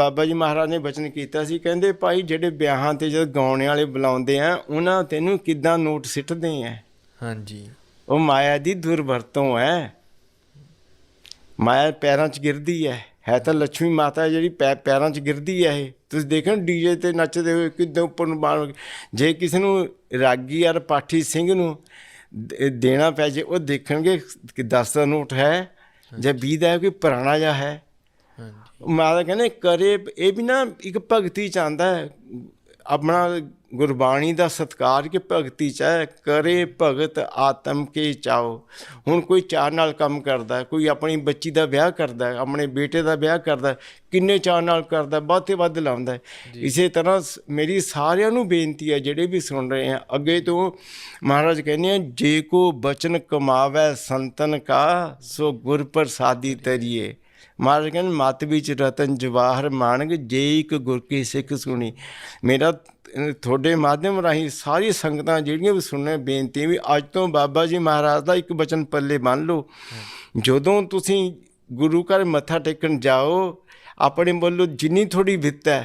ਬਾਬਾ ਜੀ ਮਹਾਰਾਜ ਨੇ ਬਚਨ ਕੀਤਾ ਸੀ ਕਹਿੰਦੇ ਭਾਈ ਜਿਹੜੇ ਵਿਆਹਾਂ ਤੇ ਜਦ ਗਾਉਣੇ ਵਾਲੇ ਬੁਲਾਉਂਦੇ ਆ ਉਹਨਾਂ ਤੈਨੂੰ ਕਿੱਦਾਂ ਨੋਟ ਸਿੱਟਦੇ ਆ? ਹਾਂਜੀ। ਉਹ ਮਾਇਆ ਦੀ ਦੁਰਵਰਤੋਂ ਹੈ ਮਾਇਆ ਪੈਰਾਂ 'ਚ ਗਿਰਦੀ ਹੈ ਹੈ ਤਾਂ ਲక్ష్ਮੀ ਮਾਤਾ ਜਿਹੜੀ ਪੈਰਾਂ 'ਚ ਗਿਰਦੀ ਹੈ ਇਹ। ਤੁਸੀਂ ਦੇਖੋ ਡੀਜੇ ਤੇ ਨੱਚਦੇ ਹੋਏ ਕਿੱਦਾਂ ਉੱਪਰ ਨੂੰ ਬਾਣ ਜੇ ਕਿਸੇ ਨੂੰ ਰਾਗੀ ਯਾਰ ਪਾਠੀ ਸਿੰਘ ਨੂੰ ਦੇਣਾ ਪੈ ਜੇ ਉਹ ਦੇਖਣਗੇ ਕਿ 10 ਦਾ ਨੋਟ ਹੈ। ਜਾਂ 20 ਦਾ ਹੈ ਕੋਈ ਪੁਰਾਣਾ ਜਿਹਾ ਹੈ। ਮਾਤਾ ਕਹਿੰਦੇ ਕਰੇ ਇਹ ਵੀ ਨਾ ਇੱਕ ਭਗਤੀ ਚਾਹੁੰਦਾ ਹੈ। ਆਪਣਾ ਗੁਰਬਾਣੀ ਦਾ ਸਤਕਾਰ ਕਿ ਭਗਤੀ ਚ ਹੈ। ਕਰੇ ਭਗਤ ਆਤਮ ਕੇ ਚਾਓ। ਹੁਣ ਕੋਈ ਚਾਹ ਨਾਲ ਕੰਮ ਕਰਦਾ ਕੋਈ ਆਪਣੀ ਬੱਚੀ ਦਾ ਵਿਆਹ ਕਰਦਾ ਆਪਣੇ ਬੇਟੇ ਦਾ ਵਿਆਹ ਕਰਦਾ ਕਿੰਨੇ ਚਾਹ ਨਾਲ ਕਰਦਾ ਹੈ, ਵੱਧ ਲਾਉਂਦਾ। ਇਸੇ ਤਰ੍ਹਾਂ ਮੇਰੀ ਸਾਰਿਆਂ ਨੂੰ ਬੇਨਤੀ ਹੈ ਜਿਹੜੇ ਵੀ ਸੁਣ ਰਹੇ ਆ ਅੱਗੇ ਤੋਂ ਮਹਾਰਾਜ ਕਹਿੰਦੇ ਆ ਜੇ ਕੋ ਬਚਨ ਕਮਾਵੇ ਸੰਤਨ ਕਾ ਸੋ ਗੁਰ ਪ੍ਰਸਾਦੀ ਤਰੀਏ। ਮਹਾਰਾਜ ਕਹਿੰਦੇ ਮਤ ਵਿੱਚ ਰਤਨ ਜਵਾਹਰ ਮਾਨਗ ਜੇ ਇੱਕ ਗੁਰ ਕੀ ਸਿੱਖ ਸੁਣੀ। ਮੇਰਾ ਤੁਹਾਡੇ ਮਾਧਿਅਮ ਰਾਹੀਂ ਸਾਰੀ ਸੰਗਤਾਂ ਜਿਹੜੀਆਂ ਵੀ ਸੁਣਨੇ ਬੇਨਤੀ ਵੀ, ਅੱਜ ਤੋਂ ਬਾਬਾ ਜੀ ਮਹਾਰਾਜ ਦਾ ਇੱਕ ਬਚਨ ਪੱਲੇ ਬੰਨ ਲਓ। ਜਦੋਂ ਤੁਸੀਂ ਗੁਰੂ ਘਰ ਮੱਥਾ ਟੇਕਣ ਜਾਓ, ਆਪਣੇ ਵੱਲੋਂ ਜਿੰਨੀ ਥੋੜੀ ਵਿੱਤ ਹੈ